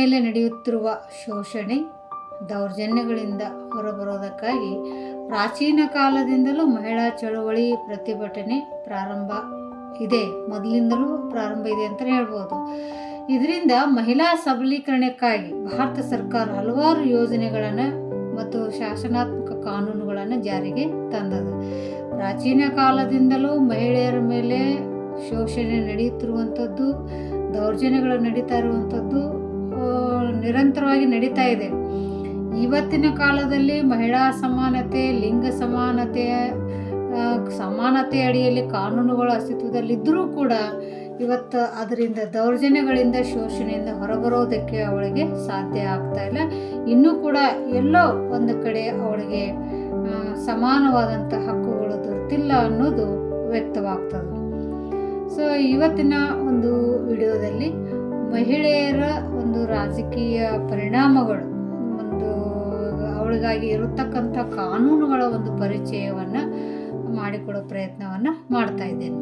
ಮೇಲೆ ನಡೆಯುತ್ತಿರುವ ಶೋಷಣೆ, ದೌರ್ಜನ್ಯಗಳಿಂದ ಹೊರಬರೋದಕ್ಕಾಗಿ ಪ್ರಾಚೀನ ಕಾಲದಿಂದಲೂ ಮಹಿಳಾ ಚಳುವಳಿ ಪ್ರತಿಭಟನೆ ಪ್ರಾರಂಭ ಇದೆ. ಮೊದಲಿಂದಲೂ ಪ್ರಾರಂಭ ಇದೆ ಅಂತ ಹೇಳ್ಬೋದು. ಇದರಿಂದ ಮಹಿಳಾ ಸಬಲೀಕರಣಕ್ಕಾಗಿ ಭಾರತ ಸರ್ಕಾರ ಹಲವಾರು ಯೋಜನೆಗಳನ್ನು ಮತ್ತು ಶಾಸನಾತ್ಮಕ ಕಾನೂನುಗಳನ್ನು ಜಾರಿಗೆ ತಂದದು ಪ್ರಾಚೀನ ಕಾಲದಿಂದಲೂ ಮಹಿಳೆಯರ ಮೇಲೆ ಶೋಷಣೆ ನಡೆಯುತ್ತಿರುವಂಥದ್ದು, ದೌರ್ಜನ್ಯಗಳು ನಡೀತಾ ಇರುವಂಥದ್ದು ನಿರಂತರವಾಗಿ ನಡೀತಾ ಇದೆ. ಇವತ್ತಿನ ಕಾಲದಲ್ಲಿ ಮಹಿಳಾ ಸಮಾನತೆ, ಲಿಂಗ ಸಮಾನತೆ ಸಮಾನತೆ ಅಡಿಯಲ್ಲಿ ಕಾನೂನುಗಳು ಅಸ್ತಿತ್ವದಲ್ಲಿದ್ದರೂ ಕೂಡ ಇವತ್ತು ಅದರಿಂದ ದೌರ್ಜನ್ಯಗಳಿಂದ, ಶೋಷಣೆಯಿಂದ ಹೊರಬರೋದಕ್ಕೆ ಅವಳಿಗೆ ಸಾಧ್ಯ ಆಗ್ತಾ ಇಲ್ಲ. ಇನ್ನೂ ಕೂಡ ಎಲ್ಲೋ ಒಂದು ಕಡೆ ಅವಳಿಗೆ ಸಮಾನವಾದಂಥ ಹಕ್ಕುಗಳು ದೊರೆತಿಲ್ಲ ಅನ್ನೋದು ವ್ಯಕ್ತವಾಗ್ತದೆ. ಸೊ ಇವತ್ತಿನ ಒಂದು ವಿಡಿಯೋದಲ್ಲಿ ಮಹಿಳೆಯರ ಒಂದು ರಾಜಕೀಯ ಪರಿಣಾಮಗಳು, ಒಂದು ಅವಳಿಗಾಗಿ ಇರತಕ್ಕಂಥ ಕಾನೂನುಗಳ ಒಂದು ಪರಿಚಯವನ್ನು ಮಾಡಿಕೊಡೋ ಪ್ರಯತ್ನವನ್ನು ಮಾಡ್ತಾ ಇದ್ದೇನೆ.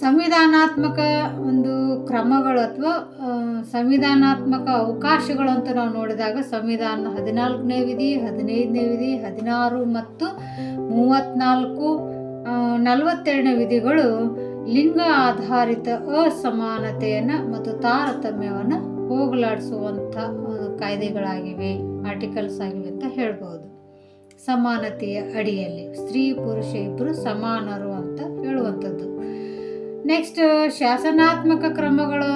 ಸಂವಿಧಾನಾತ್ಮಕ ಒಂದು ಕ್ರಮಗಳು ಅಥವಾ ಸಂವಿಧಾನಾತ್ಮಕ ಅವಕಾಶಗಳು ಅಂತ ನಾವು ನೋಡಿದಾಗ ಸಂವಿಧಾನ ಹದಿನಾಲ್ಕನೇ ವಿಧಿ, ಹದಿನೈದನೇ ವಿಧಿ, ಹದಿನಾರು ಮತ್ತು ಮೂವತ್ತ್ನಾಲ್ಕು ನಲವತ್ತೆರಡನೇ ವಿಧಿಗಳು ಲಿಂಗ ಆಧಾರಿತ ಅಸಮಾನತೆಯನ್ನು ಮತ್ತು ತಾರತಮ್ಯವನ್ನು ಹೋಗಲಾಡಿಸುವಂಥ ಕಾಯ್ದೆಗಳಾಗಿವೆ ಆರ್ಟಿಕಲ್ಸ್ ಆಗಿವೆ ಅಂತ ಹೇಳ್ಬೋದು. ಸಮಾನತೆಯ ಅಡಿಯಲ್ಲಿ ಸ್ತ್ರೀ, ಪುರುಷ ಇಬ್ಬರು ಸಮಾನರು ಅಂತ ಹೇಳುವಂಥದ್ದು. ನೆಕ್ಸ್ಟ್ ಶಾಸನಾತ್ಮಕ ಕ್ರಮಗಳು,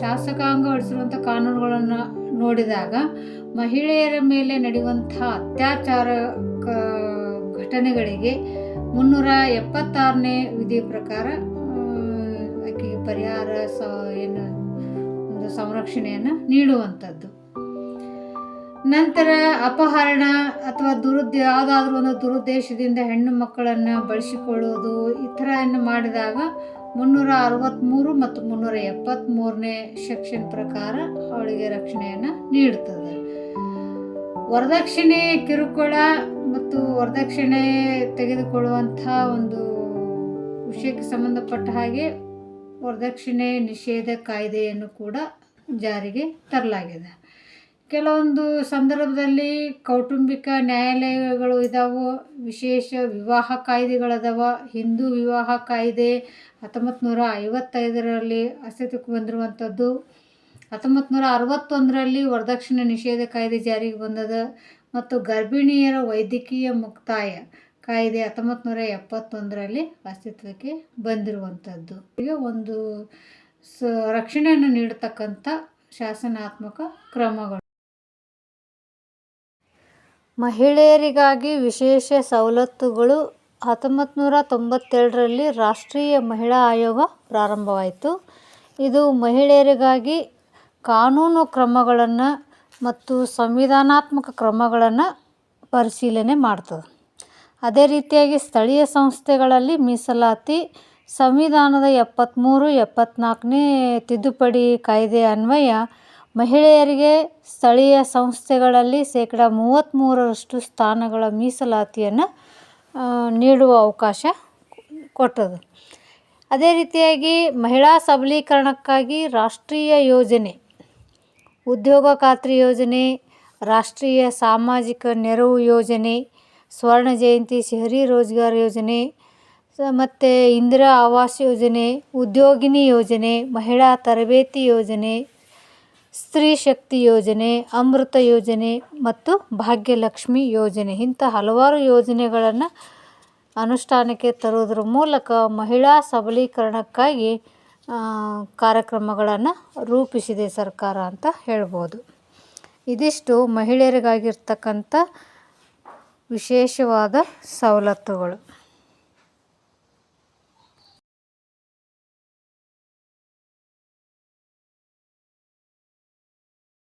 ಶಾಸಕಾಂಗ ಹೊಡಿಸಿರುವಂಥ ಕಾನೂನುಗಳನ್ನು ನೋಡಿದಾಗ ಮಹಿಳೆಯರ ಮೇಲೆ ನಡೆಯುವಂಥ ಅತ್ಯಾಚಾರ ಘಟನೆಗಳಿಗೆ ಮುನ್ನೂರ ಎಪ್ಪತ್ತಾರನೇ ವಿಧಿ ಪ್ರಕಾರ ಪರಿಹಾರ ಸ ಏನು ಒಂದು ಸಂರಕ್ಷಣೆಯನ್ನು ನೀಡುವಂಥದ್ದು. ನಂತರ ಅಪಹರಣ ಅಥವಾ ದುರುದ್ದ ಯಾವುದಾದ್ರೂ ಒಂದು ದುರುದ್ದೇಶದಿಂದ ಹೆಣ್ಣು ಮಕ್ಕಳನ್ನು ಬಳಸಿಕೊಳ್ಳುವುದು ಈ ಥರ ಏನು ಮಾಡಿದಾಗ ಮುನ್ನೂರ ಅರವತ್ತ್ಮೂರು ಮತ್ತು ಮುನ್ನೂರ ಎಪ್ಪತ್ತ್ಮೂರನೇ ಸೆಕ್ಷನ್ ಪ್ರಕಾರ ಅವಳಿಗೆ ರಕ್ಷಣೆಯನ್ನು ನೀಡುತ್ತದೆ. ವರದಕ್ಷಿಣೆ, ಕಿರುಕುಳ ಮತ್ತು ವರದಕ್ಷಿಣೆ ತೆಗೆದುಕೊಳ್ಳುವಂಥ ಒಂದು ವಿಷಯಕ್ಕೆ ಸಂಬಂಧಪಟ್ಟ ಹಾಗೆ ವರದಕ್ಷಿಣೆ ನಿಷೇಧ ಕಾಯ್ದೆಯನ್ನು ಕೂಡ ಜಾರಿಗೆ ತರಲಾಗಿದೆ. ಕೆಲವೊಂದು ಸಂದರ್ಭದಲ್ಲಿ ಕೌಟುಂಬಿಕ ನ್ಯಾಯಾಲಯಗಳು ಇದಾವೆ, ವಿಶೇಷ ವಿವಾಹ ಕಾಯ್ದೆಗಳದಾವ, ಹಿಂದೂ ವಿವಾಹ ಕಾಯ್ದೆ ಹತ್ತೊಂಬತ್ತು ನೂರ ಐವತ್ತೈದರಲ್ಲಿ ಅಸ್ತಿತ್ವಕ್ಕೆ ಬಂದಿರುವಂಥದ್ದು ಹತ್ತೊಂಬತ್ತು ನೂರ ಅರವತ್ತೊಂದರಲ್ಲಿ ವರದಕ್ಷಿಣೆ ನಿಷೇಧ ಕಾಯ್ದೆ ಜಾರಿಗೆ ಬಂದದ ಮತ್ತು ಗರ್ಭಿಣಿಯರ ವೈದ್ಯಕೀಯ ಮುಕ್ತಾಯ ಕಾಯ್ದೆ ಹತ್ತೊಂಬತ್ತು ನೂರ ಎಪ್ಪತ್ತೊಂದರಲ್ಲಿ ಅಸ್ತಿತ್ವಕ್ಕೆ ಬಂದಿರುವಂಥದ್ದು. ಈಗ ಒಂದು ಸ, ರಕ್ಷಣೆಯನ್ನು ನೀಡತಕ್ಕಂಥ ಶಾಸನಾತ್ಮಕ ಕ್ರಮಗಳು. ಮಹಿಳೆಯರಿಗಾಗಿ ವಿಶೇಷ ಸವಲತ್ತುಗಳು ಹತ್ತೊಂಬತ್ತು ನೂರ ತೊಂಬತ್ತೆರಡರಲ್ಲಿ ರಾಷ್ಟ್ರೀಯ ಮಹಿಳಾ ಆಯೋಗ ಪ್ರಾರಂಭವಾಯಿತು. ಇದು ಮಹಿಳೆಯರಿಗಾಗಿ ಕಾನೂನು ಕ್ರಮಗಳನ್ನು ಮತ್ತು ಸಂವಿಧಾನಾತ್ಮಕ ಕ್ರಮಗಳನ್ನು ಪರಿಶೀಲನೆ ಮಾಡ್ತದೆ. ಅದೇ ರೀತಿಯಾಗಿ ಸ್ಥಳೀಯ ಸಂಸ್ಥೆಗಳಲ್ಲಿ ಮೀಸಲಾತಿ, ಸಂವಿಧಾನದ ಎಪ್ಪತ್ತ್ಮೂರು ಎಪ್ಪತ್ತ್ನಾಲ್ಕನೇ ತಿದ್ದುಪಡಿ ಕಾಯ್ದೆ ಅನ್ವಯ, ಮಹಿಳೆಯರಿಗೆ ಸ್ಥಳೀಯ ಸಂಸ್ಥೆಗಳಲ್ಲಿ ಶೇಕಡ ಮೂವತ್ತ್ಮೂರರಷ್ಟು ಸ್ಥಾನಗಳ ಮೀಸಲಾತಿಯನ್ನು ನೀಡುವ ಅವಕಾಶ ಕೊಟ್ಟದು ಅದೇ ರೀತಿಯಾಗಿ ಮಹಿಳಾ ಸಬಲೀಕರಣಕ್ಕಾಗಿ ರಾಷ್ಟ್ರೀಯ ಯೋಜನೆ, ಉದ್ಯೋಗ ಖಾತ್ರಿ ಯೋಜನೆ, ರಾಷ್ಟ್ರೀಯ ಸಾಮಾಜಿಕ ನೆರವು ಯೋಜನೆ ಸ್ವರ್ಣ ಜಯಂತಿ ಶಹರಿ ರೋಜ್ಗಾರ್ ಯೋಜನೆ ಮತ್ತು ಇಂದಿರಾ ಆವಾಸ್ ಯೋಜನೆ, ಉದ್ಯೋಗಿನಿ ಯೋಜನೆ, ಮಹಿಳಾ ತರಬೇತಿ ಯೋಜನೆ, ಸ್ತ್ರೀ ಶಕ್ತಿ ಯೋಜನೆ, ಅಮೃತ ಯೋಜನೆ ಮತ್ತು ಭಾಗ್ಯಲಕ್ಷ್ಮಿ ಯೋಜನೆ. ಇಂಥ ಹಲವಾರು ಯೋಜನೆಗಳನ್ನು ಅನುಷ್ಠಾನಕ್ಕೆ ತರುವುದರ ಮೂಲಕ ಮಹಿಳಾ ಸಬಲೀಕರಣಕ್ಕಾಗಿ ಕಾರ್ಯಕ್ರಮಗಳನ್ನು ರೂಪಿಸಿದೆ ಸರ್ಕಾರ ಅಂತ ಹೇಳ್ಬೋದು. ಇದಿಷ್ಟು ಮಹಿಳೆಯರಿಗಾಗಿರ್ತಕ್ಕಂಥ ವಿಶೇಷವಾದ ಸವಲತ್ತುಗಳು.